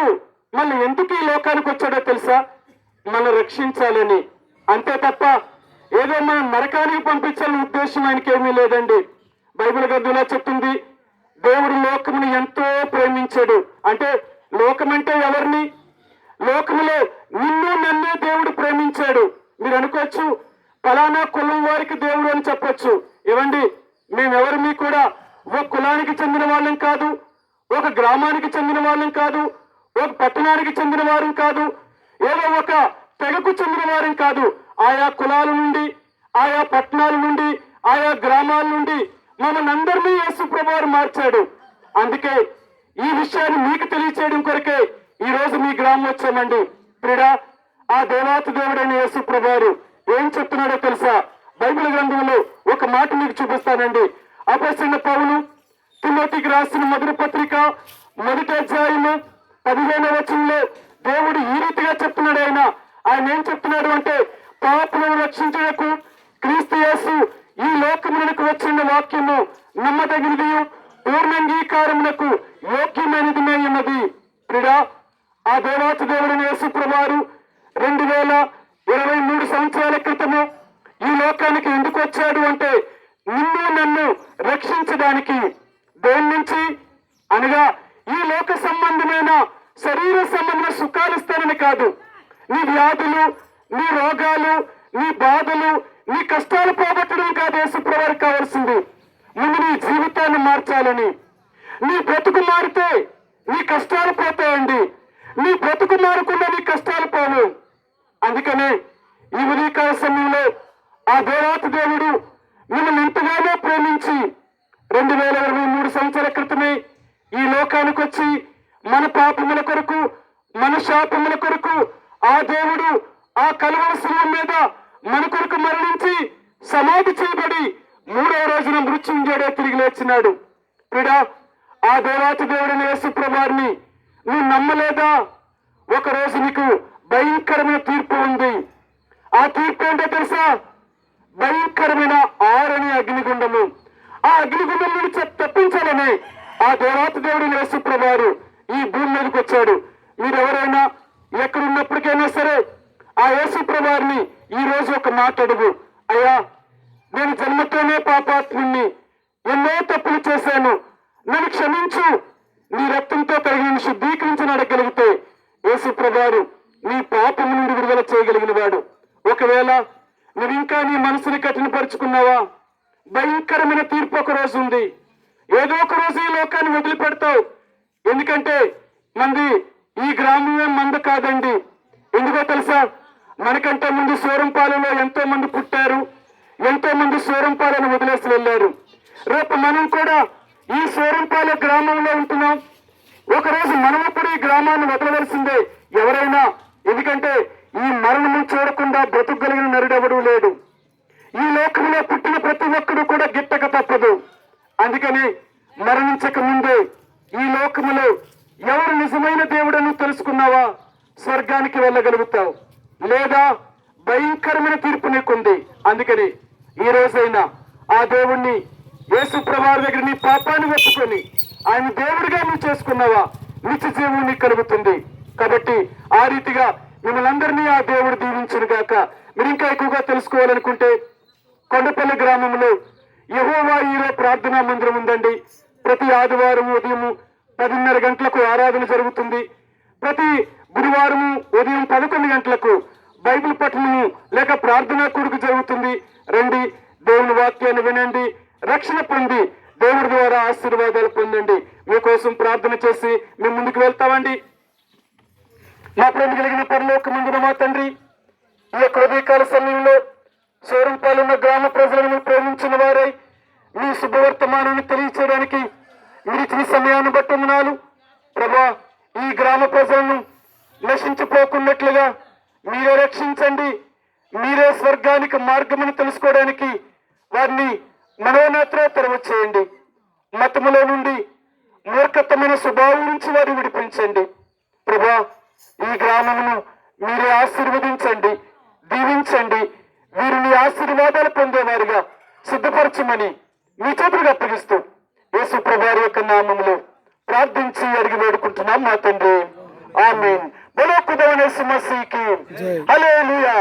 దేవుడు మళ్ళీ ఎందుకు ఈ లోకానికి వచ్చాడో తెలుసా? మన రక్షించాలని. అంతే తప్ప ఏదో మనం నరకానికి పంపించాలని ఉద్దేశం ఆయనకి ఏమీ లేదండి. బైబిల్ గ్రంథంలో చెప్తుంది దేవుడు లోకమును ఎంతో ప్రేమించాడు. అంటే లోకమంటే ఎవరిని? లోకములో నిన్ను నన్ను దేవుడు ప్రేమించాడు. మీరు అనుకోవచ్చు ఫలానా కులం వారికి దేవుడు అని చెప్పొచ్చు. ఇవ్వండి మేమెవరిని కూడా ఒక కులానికి చెందిన వాళ్ళం కాదు ఒక గ్రామానికి చెందిన వాళ్ళం కాదు ఒక పట్టణానికి చెందిన వారు కాదు ఏదో ఒక తెగకు చెందిన వారు కాదు. ఆయా కులాల నుండి ఆయా పట్టణాల నుండి ఆయా గ్రామాల నుండి మమ్మల్ని అందరినీ యేసు ప్రభువారు మార్చాడు. అందుకే ఈ విషయాన్ని మీకు తెలియచేయడం కొరకే ఈ రోజు మీ గ్రామం వచ్చామండి. ప్రిడా ఆ దేవాతి దేవుడైన యేసు ప్రభువారు ఏం చెప్తున్నాడో తెలుసా? బైబిల్ గ్రంథంలో ఒక మాట మీకు చూపిస్తానండి. అపసిన పౌలు తిమోతికి రాసిన మొదటి పత్రిక మొదటి అధ్యాయము పదిహేను వచనంలో దేవుడు ఈ రీతిగా చెప్తున్నాడు ఆయన. ఆయన ఏం చెప్తున్నాడు అంటే పాపలను రక్షించడకు క్రీస్తు యేసు ఈ లోకమునకు వచ్చిన వాక్యము నమ్మదగినది పూర్ణంగీకారమునకు యోగ్యమైనది ఉన్నది. ప్రిడా ఆ దేవాతి దేవుడిని యేసు ప్రభువారు రెండు వేల ఇరవై మూడు సంవత్సరాల క్రితము ఈ లోకానికి ఎందుకు వచ్చాడు అంటే నిన్ను నన్ను రక్షించడానికి దేని నుంచి? అనగా ఈ లోక సంబంధమైన శరీర సంబంధమైన సుఖాలు ఇస్తానని కాదు. నీ వ్యాధులు నీ రోగాలు నీ బాధలు నీ కష్టాలు పోగొట్టడం కాదు యేసుప్రవారు కావాల్సింది. ముందు నీ జీవితాన్ని మార్చాలని. నీ బ్రతుకు మారితే నీ కష్టాలు పోతాయండి. నీ బ్రతుకు మారకుండా నీ కష్టాలు పోవు. అందుకనే ఈ ఉదయకాల సమయంలో ఆ దేవాతి దేవుడు మిమ్మల్ని ఎంతగానో ప్రేమించి రెండు వేల ఇరవై మూడు సంవత్సరాల క్రితమే ఈ లోకానికి వచ్చి మన పాపముల కొరకు మన శాపముల కొరకు ఆ దేవుడు ఆ కలువల శిలువ మీద మన కొరకు మరణించి సమాధి చేయబడి మూడవ రోజున మృత్యుంజోడే తిరిగి లేచినాడు. ప్రిడా ఆ దేవాతి దేవుడిని యేసు నువ్వు నమ్మలేదా? ఒక రోజు నీకు భయంకరమైన తీర్పు ఉంది. ఆ తీర్పు ఏంటో తెలుసా? భయంకరమైన ఆరని అగ్నిగుండము. ఆ అగ్నిగుండం నుండి చెప్- తప్పించాలని ఆ దేవాతి దేవుడు యేసుప్రభారు ఈ భూమి మీదకి వచ్చాడు. మీరు ఎవరైనా ఎక్కడున్నప్పటికైనా సరే ఆ యేసుప్రభారిని ఈ రోజు ఒక మాట అడుగు. అయ్యా నేను జన్మతోనే పాపాత్ముణ్ణి ఎన్నో తప్పులు చేశాను. నన్ను క్షమించు. నీ రక్తంతో కలిగిన శుద్ధీకరించిన అడగలిగితే యేసుప్రభారు నీ పాపము నుండి విడుదల చేయగలిగిన వాడు. ఒకవేళ నువ్వు ఇంకా నీ మనసుని కఠినపరుచుకున్నావా? భయంకరమైన తీర్పు ఒక రోజు ఉంది. ఏదో ఒక రోజు ఈ లోకాన్ని వదిలిపెడతావు. ఎందుకంటే మంది ఈ గ్రామమే మంద కాదండి. ఎందుకో తెలుసా? మనకంటే ముందు సూరంపాలలో ఎంతో మంది పుట్టారు. ఎంతో మంది సూరంపాలను వదిలేసి వెళ్ళారు. రేపు మనం కూడా ఈ సూరంపాల గ్రామంలో ఉంటున్నాం. ఒకరోజు మనము కూడా ఈ గ్రామాన్ని వదలవలసిందే. ఎవరైనా ఎందుకంటే ఈ మరణము చూడకుండా బ్రతుకగలిగిన నరుడు లేడు ఈ లోకంలో పుట్టిన ప్రతి ఒక్కడు కూడా గిట్టక తప్పదు అందుకని మరణించక ముందే ఈ లోకములో ఎవరు నిజమైన దేవుడని తెలుసుకున్నావా? స్వర్గానికి వెళ్ళగలుగుతావు. లేదా భయంకరమైన తీర్పు నీకుంది. అందుకని ఈ రోజైనా ఆ దేవుణ్ణి యేసు ప్రభావి దగ్గర నీ పాపాన్ని ఒప్పుకొని ఆయన దేవుడిగా నువ్వు చేసుకున్నావా? నిత్య జీవం నీకు కలుగుతుంది. కాబట్టి ఆ రీతిగా మిమ్మల్ని అందరినీ ఆ దేవుడు దీవించును గాక. మీరు ఇంకా ఎక్కువగా తెలుసుకోవాలనుకుంటే కొండపల్లి గ్రామంలో యహోవా ఈరో ప్రార్థనా మందిరం ఉందండి. ప్రతి ఆదివారం ఉదయం పదిన్నర గంటలకు ఆరాధన జరుగుతుంది. ప్రతి గురువారం ఉదయం పదకొండు గంటలకు బైబిల్ పఠనము లేక ప్రార్థనా కొడుకు జరుగుతుంది. రండి దేవుని వాక్యాన్ని వినండి రక్షణ పొంది దేవుడి ద్వారా ఆశీర్వాదాలు పొందండి. మీకోసం ప్రార్థన చేసి మేము ముందుకు వెళ్తామండి. మా ప్రేమ కలిగిన పరలోక ముందున మా తండ్రి ఈ యొక్క ఉదయకాల సమయంలో సోరంపాలున్న గ్రామ ప్రజలను ప్రేమించిన వారై మీ శుభవర్తమానాన్ని తెలియచేయడానికి మీరు ఇచ్చిన సమయాన్ని బట్టి ఉన్నాను. ప్రభా ఈ గ్రామ ప్రజలను నశించిపోకున్నట్లుగా మీరే రక్షించండి. మీరే స్వర్గానికి మార్గమును తెలుసుకోవడానికి వారిని మనోనేత్ర తెరవ చేయండి. మతములో నుండి మూర్ఖతమైన స్వభావం నుంచి వారిని విడిపించండి. ప్రభా ఈ గ్రామమును మీరే ఆశీర్వదించండి దీవించండి. వీరిని ఆశీర్వాదాలు పొందేవారుగా సిద్ధపరచమని మీ చేతులకు అప్పగిస్తూ యేసు ప్రభారి యొక్క నామములో ప్రార్థించి అడిగి వేడుకుంటున్నాం మా తండ్రి. ఆమీన్. బలో కుదవనే సుమసీకి హల్లెలూయా.